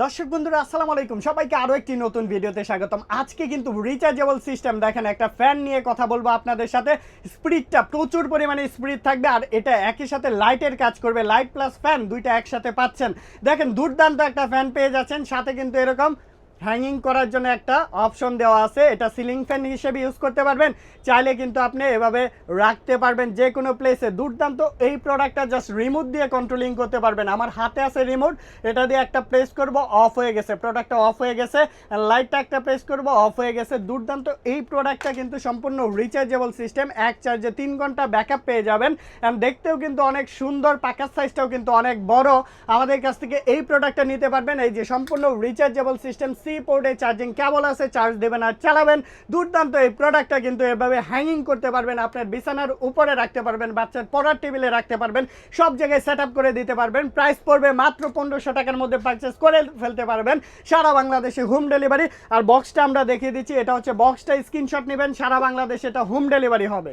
দর্শক বন্ধুরা, আসসালামু আলাইকুম। সবাইকে আরও একটি নতুন ভিডিওতে স্বাগতম। আজকে কিন্তু রিচার্জেবল সিস্টেম দেখেন, একটা ফ্যান নিয়ে কথা বলব আপনাদের সাথে। স্পিডটা প্রচুর পরিমাণে স্পিড থাকবে, আর এটা একই সাথে লাইটের কাজ করবে। লাইট প্লাস ফ্যান দুইটা একসাথে পাচ্ছেন। দেখেন, দুর্দান্ত একটা ফ্যান পেয়ে যাচ্ছেন, সাথে কিন্তু এরকম হ্যাঙ্গিং করার জন্য একটা অপশন দেওয়া আছে। এটা সিলিং ফ্যান হিসেবে ইউজ করতে পারবেন। চাইলে কিন্তু আপনি এভাবে রাখতে পারবেন যে কোনো প্লেসে দুর্দান্ত এই প্রোডাক্টটা জাস্ট রিমোট দিয়ে কন্ট্রোলিং করতে পারবেন। আমার হাতে আছে রিমোট এটা দিয়ে একটা প্রেস করব অফ হয়ে গেছে। প্রোডাক্টটা অফ হয়ে গেছে। লাইটটা একটা প্রেস করব অফ হয়ে গেছে। দুর্দান্ত এই প্রোডাক্টটা কিন্তু সম্পূর্ণ রিচার্জেবল সিস্টেম এক চার্জে তিন ঘণ্টা ব্যাকআপ পেয়ে যাবেন। অ্যান্ড দেখতেও কিন্তু অনেক সুন্দর, পাকার সাইজটাও কিন্তু অনেক বড়। আমাদের কাছ থেকে এই প্রোডাক্টটা নিতে পারবেন। এই যে সম্পূর্ণ রিচার্জেবল সিস্টেম সি পোর্টে চার্জিং কেবল আছে, চার্জ দেবেন আর চালাবেন। দুর্দান্ত এই প্রোডাক্টটা কিন্তু এভাবে হ্যাঙ্গিং করতে পারবেন, আপনার বিছানার উপরে রাখতে পারবেন, বাচ্চার পড়ার টেবিলে রাখতে পারবেন, সব জায়গায় সেট করে দিতে পারবেন। প্রাইস পড়বে মাত্র পনেরোশো টাকার মধ্যে পারচেস করে ফেলতে পারবেন সারা বাংলাদেশে হোম ডেলিভারি আর বক্সটা আমরা দেখিয়ে দিচ্ছি, এটা হচ্ছে বক্সটা স্ক্রিনশট নেবেন, সারা বাংলাদেশে এটা হোম ডেলিভারি হবে।